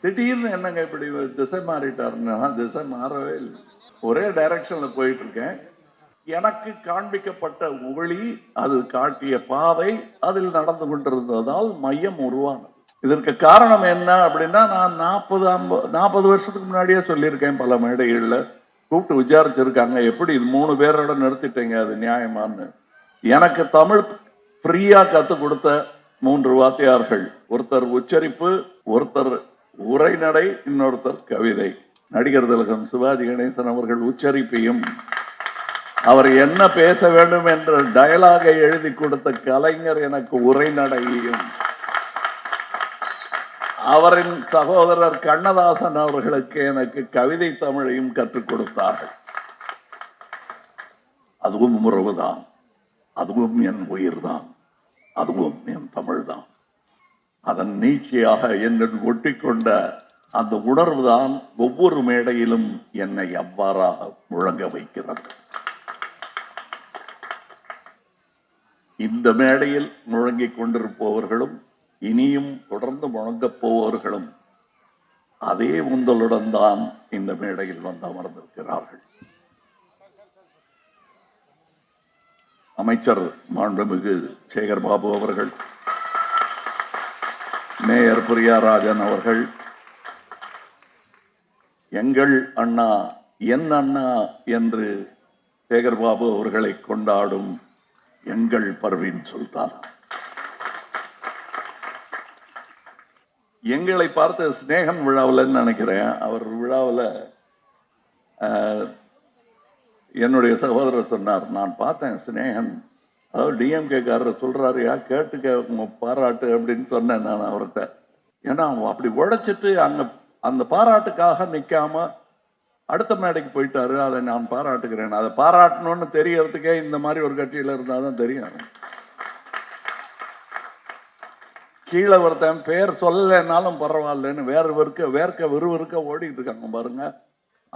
திடீர்னு என்னங்க இப்படி திசை மாறிட்டாருன்னா திசை மாறவே இல்லை. ஒரே டைரக்ஷனில் போயிட்டு இருக்கேன் எனக்கு காண்பிக்கப்பட்ட ஒளி அது காட்டிய பாதை அதில் நடந்து கொண்டிருந்ததால் மையம் உருவானது. இதற்கு காரணம் என்ன அப்படின்னா நான் நாற்பது ஐம்பது நாற்பது வருஷத்துக்கு முன்னாடியே சொல்லியிருக்கேன் பல மேடைகளில். கூப்பிட்டு விசாரிச்சிருக்காங்க எப்படி இது மூணு பேரோட நிறுத்திட்டீங்க அது நியாயமான்னு. எனக்கு தமிழ் ஃப்ரீயாக கற்றுக் கொடுத்த மூன்று வாத்தியார்கள். ஒருத்தர் உச்சரிப்பு ஒருத்தர் உரைநடை இன்னொருத்தர் கவிதை. நடிகர் திலகம் சிவாஜி கணேசன் அவர்கள் உச்சரிப்பையும் அவர் என்ன பேச வேண்டும் என்ற டயலாகை எழுதி கொடுத்த கலைஞர் எனக்கு உரைநடையையும். அவரின் சகோதரர் கண்ணதாசன் அவர்களுக்கு எனக்கு கவிதை தமிழையும் கற்றுக் கொடுத்தார்கள். அதுவும் உறவுதான். அதுவும் என் உயிர்தான். அதுவும் என் தமிழ்தான். அதன் நீட்சியாக என்னுடன் ஒட்டிக்கொண்ட அந்த உணர்வுதான் ஒவ்வொரு மேடையிலும் என்னை அவ்வாறாக முழங்க வைக்கிறது. இந்த மேடையில் முழங்கிக் கொண்டிருப்பவர்களும் இனியும் தொடர்ந்து முழங்கப் போவர்களும் அதே உந்தலுடன் தான் இந்த மேடையில் வந்து அமர்ந்திருக்கிறார்கள். அமைச்சர் மாண்புமிகு சேகர் பாபு அவர்கள் மேயர் பிரியாராஜன் அவர்கள் எங்கள் அண்ணா என் அண்ணா என்று சேகர் பாபு அவர்களை கொண்டாடும் எங்கள் பர்வீன் சுல்தான்? எங்களை பார்த்த சிநேகன் விழாவில் நினைக்கிறேன் அவர் விழாவில் என்னுடைய சகோதரர் சொன்னார் நான் பார்த்தேன் சிநேகன் அதாவது டிஎம்கே காரர் சொல்றாரு யா கேட்டுக்க பாராட்டு அப்படின்னு சொன்னேன் நான் அவர்கிட்ட. ஏன்னா அவன் அப்படி உழைச்சிட்டு அங்கே அந்த பாராட்டுக்காக நிற்காம அடுத்த மேடைக்கு போயிட்டாரு. அதை நான் பாராட்டுக்கிறேன் அதை பாராட்டணும்னு தெரியறதுக்கே இந்த மாதிரி ஒரு கட்சியில் இருந்தால் தான் தெரியும். கீழே ஒருத்தன் பேர் சொல்லலைன்னாலும் பரவாயில்லன்னு வேறு வெறுக்க வேர்க்க விறுவிறுக்க ஓடிட்டு இருக்காங்க பாருங்க.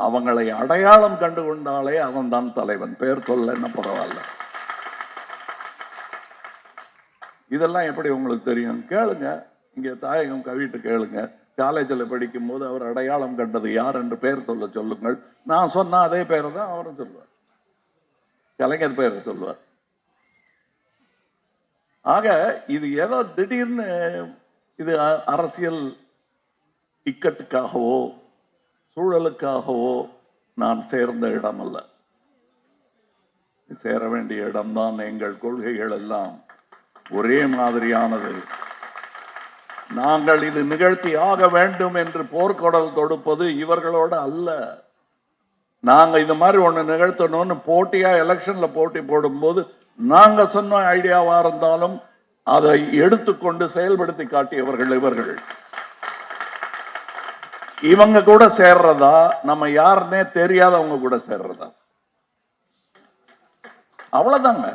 அவங்களை அடையாளம் கண்டு கொண்டாலே அவன் தான் தலைவன். பேர் சொல்லலைன்னா பரவாயில்ல. இதெல்லாம் எப்படி உங்களுக்கு தெரியும்? கேளுங்க. இங்கே தாயகம் கவிட்டு கேளுங்க. காலேஜில் படிக்கும் போது அவர் அடையாளம் கண்டது யார் என்று பெயர் சொல்ல சொல்லுங்கள். நான் சொன்ன அதே பேரை தான் அவரும் சொல்லுவார். கலைஞர் பெயரை சொல்லுவார். ஆக இது ஏதோ திடீர்னு இது அ- அரசியல் இக்கட்டுக்காகவோ சூழலுக்காகவோ நான் சேர்ந்த இடம் அல்ல சேர வேண்டிய இடம்தான் எங்கள் கொள்கைகள் எல்லாம். ஒரே மாதிரியானது. நாங்கள் இது நிகழ்த்தி ஆக வேண்டும் என்று போர்க்கொடல் தொடுப்பது இவர்களோட அல்ல. நாங்கள் இது மாதிரி ஒன்று நிகழ்த்தணும்னு போட்டியா எலெக்ஷன்ல போட்டி போடும்போது நாங்கள் சொன்ன ஐடியாவாக இருந்தாலும் அதை எடுத்துக்கொண்டு செயல்படுத்தி காட்டியவர்கள் இவர்கள். இவங்க கூட சேர்றதா? நம்ம யாருன்னே தெரியாதவங்க கூட சேர்றதா? அவ்வளோதாங்க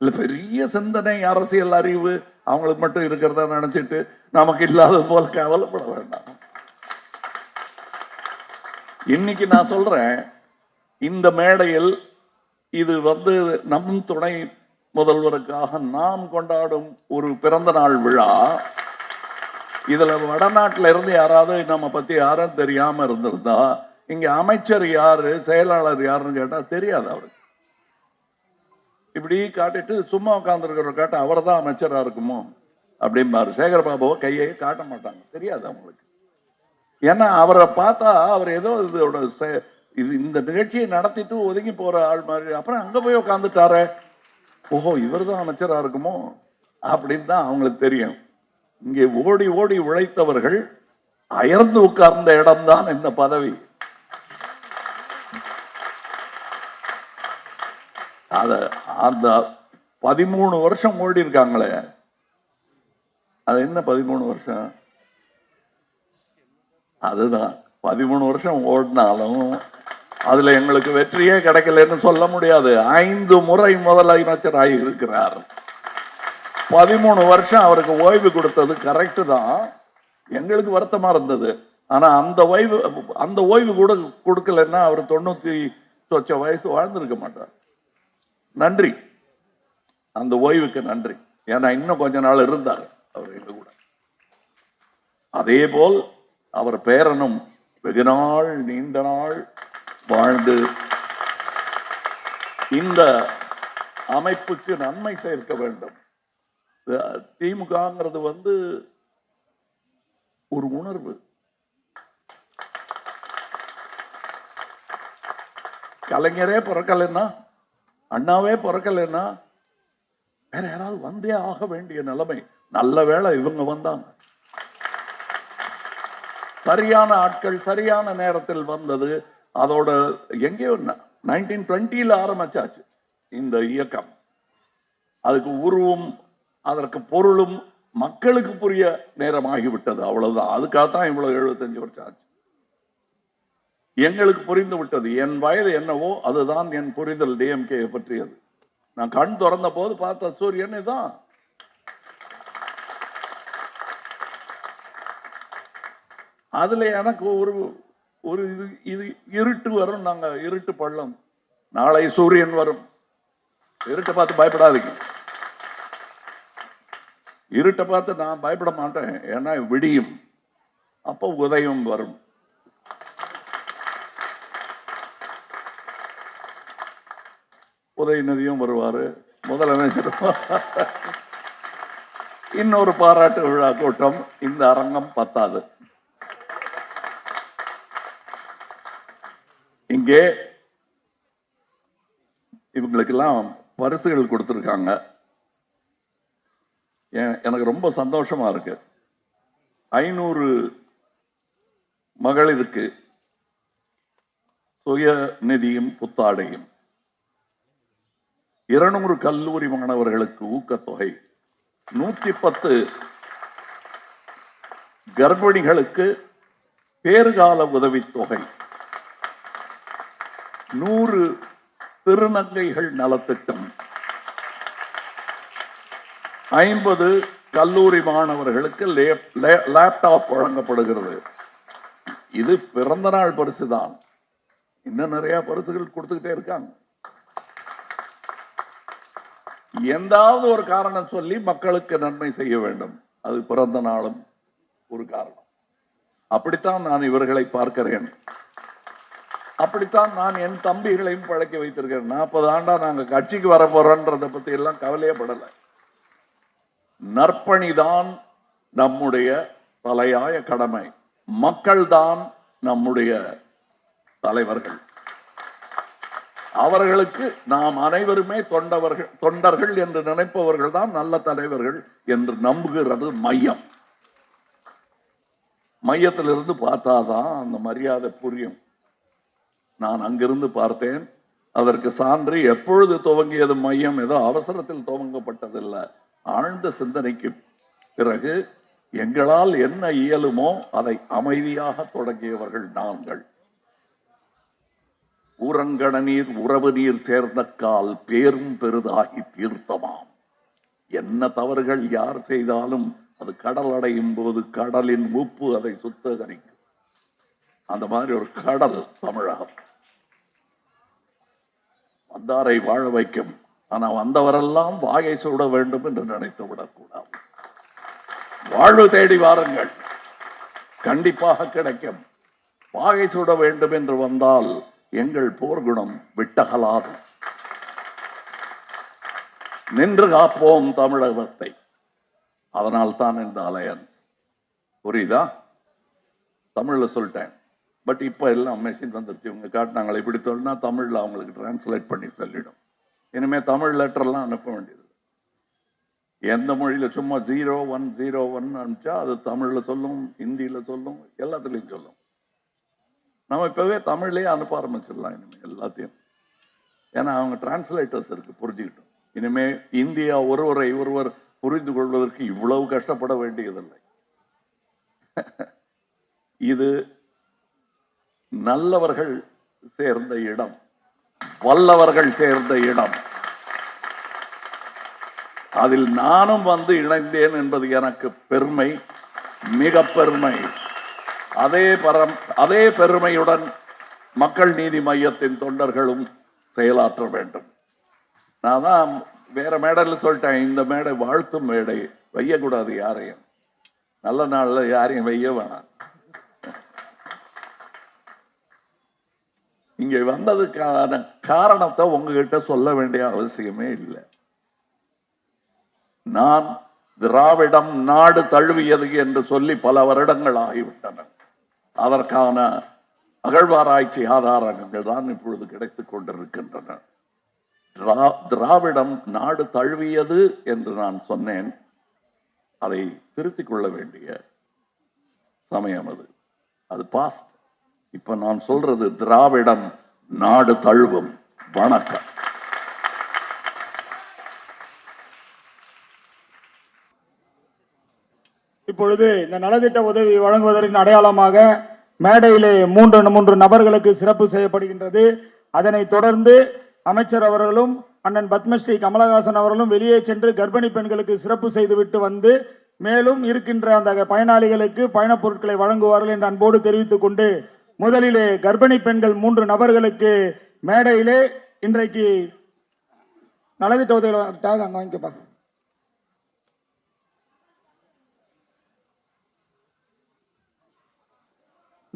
இல்ல பெரிய சிந்தனை அரசியல் அறிவு அவங்களுக்கு மட்டும் இருக்கிறதா நினைச்சிட்டு நமக்கு இல்லாத போல கவலைப்பட வேண்டாம். இன்னைக்கு நான் சொல்றேன் இந்த மேடையில் இது வந்து நம் துணை முதல்வருக்காக நாம் கொண்டாடும் ஒரு பிறந்த நாள் விழா. இதுல வடநாட்டில இருந்து யாராவது நம்ம பத்தி யாரும் தெரியாம இருந்திருந்தா இங்க அமைச்சர் யாரு செயலாளர் யாருன்னு கேட்டா தெரியாது அவருக்கு. இப்படி காட்டிட்டு சும்மா உட்காந்துருக்கிற காட்ட அவர் தான் அமைச்சராக இருக்குமோ? அப்படிம்பாரு. சேகரபாபுவை கையை காட்ட மாட்டாங்க. தெரியாது அவங்களுக்கு ஏன்னா அவரை பார்த்தா அவர் ஏதோ இதோட இது இந்த நிகழ்ச்சியை நடத்திட்டு ஒதுங்கி போற ஆள் மாதிரி. அப்புறம் அங்கே போய் உட்காந்துட்டாரே ஓஹோ இவர் தான் அமைச்சரா இருக்குமோ? அப்படின்னு தான் அவங்களுக்கு தெரியும். இங்கே ஓடி ஓடி உழைத்தவர்கள் அயர்ந்து உட்கார்ந்த இடம்தான் இந்த பதவி. அதை அந்த பதிமூணு வருஷம் ஓடி இருக்காங்களே அது என்ன பதிமூணு வருஷம்? அதுதான். பதிமூணு வருஷம் ஓடினாலும் அதுல எங்களுக்கு வெற்றியே கிடைக்கலன்னு சொல்ல முடியாது. ஐந்து முறை முதலமைச்சராகி இருக்கிறார் பதிமூணு வருஷம் அவருக்கு ஓய்வு கொடுத்தது கரெக்டு தான். எங்களுக்கு வருத்தமா இருந்தது. ஆனா அந்த ஓய்வு அந்த ஓய்வு கூட கொடுக்கலன்னா அவர் தொண்ணூத்தி சொச்ச வயசு வாழ்ந்திருக்க மாட்டார். நன்றி. அந்த ஓய்வுக்கு நன்றி. ஏன்னா இன்னும் கொஞ்ச நாள் இருந்தார் அவர் எங்க கூட. அதே போல் அவர் பேரனும் வெகு நாள் நீண்ட நாள் வாழ்ந்து இந்த அமைப்புக்கு நன்மை சேர்க்க வேண்டும். திமுகங்கிறது வந்து ஒரு உணர்வு. கலைஞரே பிறக்கலைன்னா அண்ணாவே பிறக்கலைன்னா வேற யாராவது வந்தே ஆக வேண்டிய நிலைமை. நல்ல வேளை இவங்க வந்தாங்க. சரியான ஆட்கள் சரியான நேரத்தில் வந்தது. அதோட எங்கேயோ நைன்டீன் டுவெண்ட்டியில் ஆரம்பிச்சாச்சு இந்த இயக்கம். அதுக்கு உருவும் அதற்கு பொருளும் மக்களுக்கு புரிய நேரமாகிவிட்டது. அவ்வளவுதான். அதுக்காகத்தான் இவ்வளவு எழுபத்தஞ்சு வருஷம் ஆச்சு. எங்களுக்கு புரிந்து விட்டது என் வயது என்னவோ அதுதான் என் புரிதல் டிஎம்கே பற்றியது. நான் கண் திறந்த போது பார்த்த சூரியன் இதான். அதுல எனக்கு ஒரு ஒரு இது இது இருட்டு வரும் நாங்க இருட்டு பள்ளம். நாளை சூரியன் வரும். இருட்டை பார்த்து பயப்படாதீங்க. இருட்டை பார்த்து நான் பயப்பட மாட்டேன். ஏன்னா விடியும். அப்போ உதயம் வரும். உதயநிதியும் வருவார் முதலமைச்சர் இன்னொரு பாராட்டு விழா கூட்டம் இந்த அரங்கம் பத்தாது. இங்கே இவங்களுக்கெல்லாம் பரிசுகள் கொடுத்துருக்காங்க. எனக்கு ரொம்ப சந்தோஷமா இருக்கு. ஐநூறு மகளிருக்கு சுய நிதியும் புத்தாடையும். இருநூறு கல்லூரி மாணவர்களுக்கு ஊக்கத்தொகை. நூற்றி பத்து கர்ப்பிணிகளுக்கு பேறுகால உதவித்தொகை. நூறு திருநங்கைகள் நலத்திட்டம். ஐம்பது கல்லூரி மாணவர்களுக்கு லே- லேப்டாப் வழங்கப்படுகிறது. இது பிறந்த நாள் பரிசு தான் இன்னும் நிறைய பரிசுகள் கொடுத்துக்கிட்டே இருக்காங்க. எந்தாவது ஒரு காரணம் சொல்லி மக்களுக்கு நன்மை செய்ய வேண்டும். அது பிறந்த நாளும் ஒரு காரணம். அப்படித்தான் நான் இவர்களை பார்க்கிறேன். அப்படித்தான் நான் என் தம்பிகளையும் பழக்கி வைத்திருக்கிறேன். நாற்பது ஆண்டா நாங்க கட்சிக்கு வர போறோன்றத பத்தி எல்லாம் கவலையப்படலை நற்பணிதான் நம்முடைய தலையாய கடமை. மக்கள்தான் நம்முடைய தலைவர்கள். அவர்களுக்கு நாம் அனைவருமே தொண்டவர்கள் தொண்டர்கள் என்று நினைப்பவர்கள் தான் நல்ல தலைவர்கள் என்று நம்புகிறது மையம். மையத்திலிருந்து பார்த்தாதான் அந்த மரியாதை புரியும். நான் அங்கிருந்து பார்த்தேன். அதற்கு சான்று எப்பொழுது துவங்கியது மையம் ஏதோ அவசரத்தில் துவங்கப்பட்டதில்லை. ஆழ்ந்த சிந்தனைக்கு பிறகு எங்களால் என்ன இயலுமோ அதை அமைதியாக தொடங்கியவர்கள் நாங்கள். ஊரங்கண நீர் உறவு நீர் சேர்ந்த கால் பேரும் பெரிதாகி தீர்த்தமாம். என்ன தவறுகள் யார் செய்தாலும் அது கடல் அடையும் போது கடலின் உப்பு அதை சுத்தகரிக்கும். அந்த மாதிரி ஒரு கடல் தமிழகம். வந்தாரை வாழ வைக்கும். ஆனால் வந்தவரெல்லாம் வாகை சூட வேண்டும் என்று நினைத்து விடக்கூடாது. வாழ்வு தேடி வாருங்கள். கண்டிப்பாக கிடைக்கும். வாகை சூட வேண்டும் என்று வந்தால் எங்கள் போர்க்குணம் விட்டகலாது. நின்று காப்போம் தமிழகத்தை. அதனால் தான் இந்த அலையன்ஸ். புரியுதா? தமிழ்ல சொல்லிட்டேன். பட் இப்போ எல்லாம் மெஷின் வந்துருச்சு. இவங்க காட்டினாங்களே இப்படி சொன்னா தமிழ்ல அவங்களுக்கு டிரான்ஸ்லேட் பண்ணி சொல்லிடும். இனிமே தமிழ் லெட்டர்லாம் அனுப்ப வேண்டியது. எந்த மொழியில சும்மா ஜீரோ ஒன் ஜீரோ ஒன் அனுப்பிச்சா அது தமிழ்ல சொல்லும் ஹிந்தியில சொல்லும் எல்லாத்துலேயும் சொல்லும். நம்ம இப்பவே தமிழ்லேயே அனுப்ப ஆரம்பிச்சிடலாம் இனிமேல் எல்லாத்தையும். ஏன்னா அவங்க டிரான்ஸ்லேட்டர்ஸ் இருக்கு புரிஞ்சுக்கிட்டோம். இனிமேல் இந்தியா ஒருவரை ஒருவர் புரிந்து கொள்வதற்கு இவ்வளவு கஷ்டப்பட வேண்டியதில்லை. இது நல்லவர்கள் சேர்ந்த இடம். வல்லவர்கள் சேர்ந்த இடம். அதில் நானும் வந்து இணைந்தேன் என்பது எனக்கு பெருமை மிக பெருமை. அதே பரம் அதே பெருமையுடன் மக்கள் நீதி மையத்தின் தொண்டர்களும் செயலாற்ற வேண்டும். நான் தான் வேற மேடையில் சொல்லிட்டேன் இந்த மேடை வாழ்த்தும் மேடை வையக்கூடாது யாரையும். நல்ல நாளில் யாரையும் வைய வேணாம். இங்கே வந்ததுக்கான காரணத்தை உங்ககிட்ட சொல்ல வேண்டிய அவசியமே இல்லை. நான் திராவிடம் நாடு தழுவியது என்று சொல்லி பல வருடங்கள் ஆகிவிட்டன. அதற்கான அகழ்வாராய்ச்சி ஆதாரங்கள் தான் இப்பொழுது கிடைத்துக் கொண்டிருக்கின்றன. திராவிடம் நாடு தழுவியது என்று நான் சொன்னேன். அதை திருத்திக் கொள்ள வேண்டிய சமயம் அது. அது பாஸ்ட் இப்ப நான் சொல்றது திராவிடம் நாடு தழுவும். வணக்கம். இப்பொழுது இந்த நலத்திட்ட உதவி வழங்குவதற்கு அடையாளமாக மேடையிலே மூன்று மூன்று நபர்களுக்கு சிறப்பு செய்யப்படுகின்றது. அதனைத் தொடர்ந்து அமைச்சர் அவர்களும் அண்ணன் பத்மஸ்ரீ கமலஹாசன் அவர்களும் வெளியே சென்று கர்ப்பிணி பெண்களுக்கு சிறப்பு செய்துவிட்டு வந்து மேலும் இருக்கின்ற அந்த பயனாளிகளுக்கு பயணப் பொருட்களை வழங்குவார்கள் என்று அன்போடு தெரிவித்துக் கொண்டு முதலிலே கர்ப்பிணி பெண்கள் மூன்று நபர்களுக்கு மேடையிலே இன்றைக்கு நலத்திட்ட உதவி அங்கே வாங்கிக்கப்பா.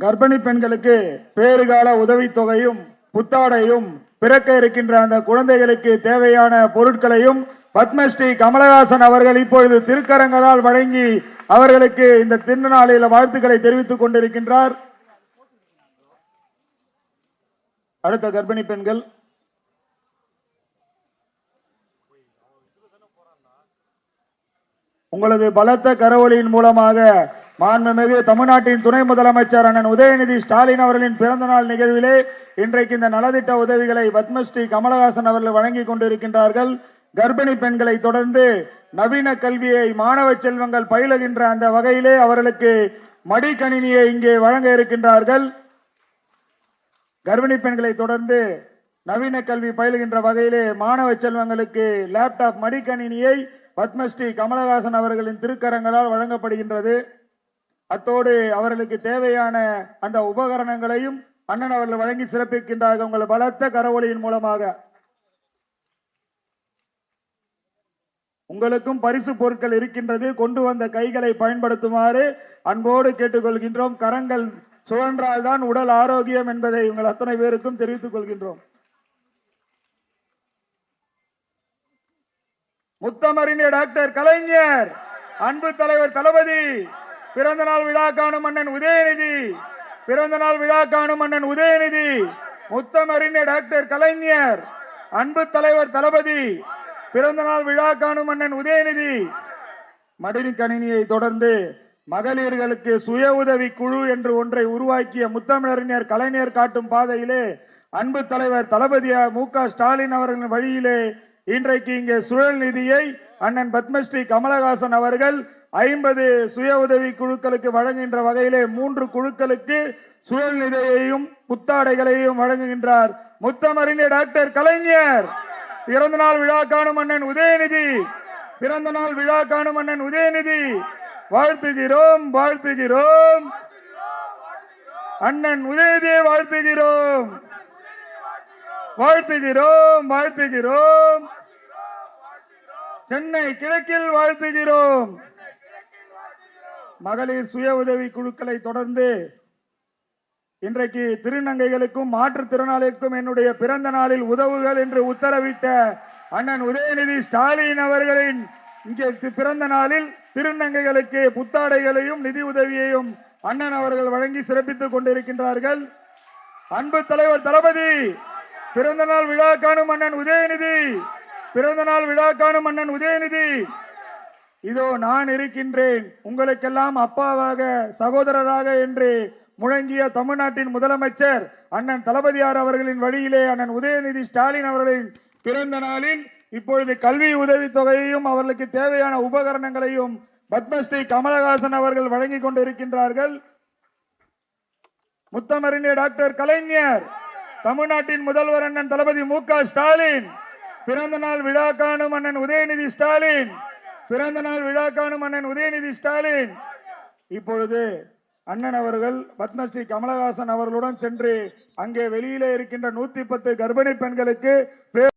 கர்ப்பிணி பெண்களுக்கு பேறுகால உதவித்தொகையும் புத்தாடையும் பிறக்க இருக்கின்ற அந்த குழந்தைகளுக்கு தேவையான பொருட்களையும் பத்மஸ்ரீ கமலஹாசன் அவர்கள் இப்பொழுது திருக்கரங்களால் வழங்கி அவர்களுக்கு இந்த திருநாளில் வாழ்த்துக்களை தெரிவித்துக் கொண்டிருக்கின்றார். அடுத்த கர்ப்பிணி பெண்கள். உங்களது பலத்த கரவொலியின் மூலமாக மாண்புமிகு தமிழ்நாட்டின் துணை முதலமைச்சர் அண்ணன் உதயநிதி ஸ்டாலின் அவர்களின் பிறந்தநாள் நிகழ்விலே இன்றைக்கு இந்த நலத்திட்ட உதவிகளை பத்மஸ்ரீ கமலஹாசன் அவர்கள் வழங்கி கொண்டிருக்கின்றார்கள். கர்ப்பிணி பெண்களை தொடர்ந்து நவீன கல்வியை மாணவ செல்வங்கள் பயிலுகின்ற அந்த வகையிலே அவர்களுக்கு மடிக்கணினியை இங்கே வழங்க இருக்கின்றார்கள். கர்ப்பிணி பெண்களை தொடர்ந்து நவீன கல்வி பயிலுகின்ற வகையிலே மாணவ செல்வங்களுக்கு லேப்டாப் மடிக்கணினியை பத்மஸ்ரீ கமலஹாசன் அவர்களின் திருக்கரங்களால் வழங்கப்படுகின்றது. அத்தோடு அவர்களுக்கு தேவையான அந்த உபகரணங்களையும் அண்ணன் அவர்கள் வழங்கி சிறப்பிக்கின்றார்கள். உங்கள் பலத்த கரவொலியின் மூலமாக. உங்களுக்கும் பரிசு பொருட்கள் இருக்கின்றது. கொண்டு வந்த கைகளை பயன்படுத்துமாறு அன்போடு கேட்டுக்கொள்கின்றோம். கரங்கள் சுழன்றால்தான் உடல் ஆரோக்கியம் என்பதை உங்கள் அத்தனை பேருக்கும் தெரிவித்துக் கொள்கின்றோம். முத்தமறிஞர் டாக்டர் கலைஞர் அன்பு தலைவர் தளபதி. பிறந்த நாள் விழா காணும் அண்ணன் உதயநிதி. பிறந்த நாள் விழா காணும் அண்ணன் உதயநிதி. முத்தமறிஞர் டாக்டர் கலைஞர். அன்பு தலைவர் தளபதி. பிறந்த நாள் விழா காணும் அண்ணன் உதயநிதி. மடினி கணினியை தொடர்ந்து மகளிர்களுக்கு சுய உதவி குழு என்று ஒன்றை உருவாக்கிய முத்தமிழறிஞர் கலைஞர் காட்டும் பாதையிலே அன்பு தலைவர் தளபதி மு க ஸ்டாலின் அவர்களின் வழியிலே இன்றைக்கு இங்கே சுழல் நிதியை அண்ணன் பத்மஸ்ரீ கமலஹாசன் அவர்கள் ஐம்பது சுய உதவி குழுக்களுக்கு வழங்குகின்ற வகையிலே மூன்று குழுக்களுக்கு சுழல்நிதியையும் புத்தாடைகளையும் வழங்குகின்றார். முத்தமறிஞர் டாக்டர் கலைஞர். பிறந்த நாள் விழா காணும் அண்ணன் உதயநிதி. பிறந்த நாள் விழா காணும் அண்ணன் உதயநிதி. வாழ்த்துகிறோம் வாழ்த்துகிறோம். அண்ணன் உதயநிதியை வாழ்த்துகிறோம். வாழ்த்துகிறோம் வாழ்த்துகிறோம். சென்னை கிழக்கில் வாழ்த்துகிறோம். மகளிர் சுய உதவி குழுக்களை தொடர்ந்து இன்றைக்கு திருநங்கைகளுக்கும் மாற்றுத்திறனாளிக்கும் என்னுடைய பிறந்த நாளில் உதவுகள் என்று உத்தரவிட்ட அண்ணன் உதயநிதி ஸ்டாலின் அவர்களின் இங்கே பிறந்த நாளில் திருநங்கைகளுக்கு புத்தாடைகளையும் நிதி உதவியையும் அண்ணன் அவர்கள் வழங்கி சிறப்பித்துக் கொண்டிருக்கின்றார்கள். அன்பு தலைவர் தளபதி பிறந்த நாள் விழா காணும் அண்ணன் உதயநிதி பிறந்த நாள் விழா காணும் அண்ணன் உதயநிதி இதோ நான் இருக்கின்றேன். உங்களுக்கெல்லாம் அப்பாவாக சகோதரராக என்று முழங்கிய தமிழ்நாட்டின் முதலமைச்சர் அண்ணன் தளபதியார் அவர்களின் வழியிலே அண்ணன் உதயநிதி ஸ்டாலின் அவர்களின் பிறந்த நாளில் இப்பொழுது கல்வி உதவித்தொகையையும் அவர்களுக்கு தேவையான உபகரணங்களையும் பத்மஸ்ரீ கமலஹாசன் அவர்கள் வழங்கி கொண்டிருக்கின்றார்கள். முத்தமறிஞர் டாக்டர் கலைஞர் தமிழ்நாட்டின் முதல்வர் அண்ணன் தளபதி மு ஸ்டாலின் பிறந்த நாள் விழா காணும் அண்ணன் உதயநிதி ஸ்டாலின் பிறந்த நாள் விழா காணும் அண்ணன் உதயநிதி ஸ்டாலின். இப்பொழுது அண்ணன் அவர்கள் பத்மஸ்ரீ கமலஹாசன் அவர்களுடன் சென்று அங்கே வெளியிலே இருக்கின்ற நூத்தி பத்து கர்ப்பிணி பெண்களுக்கு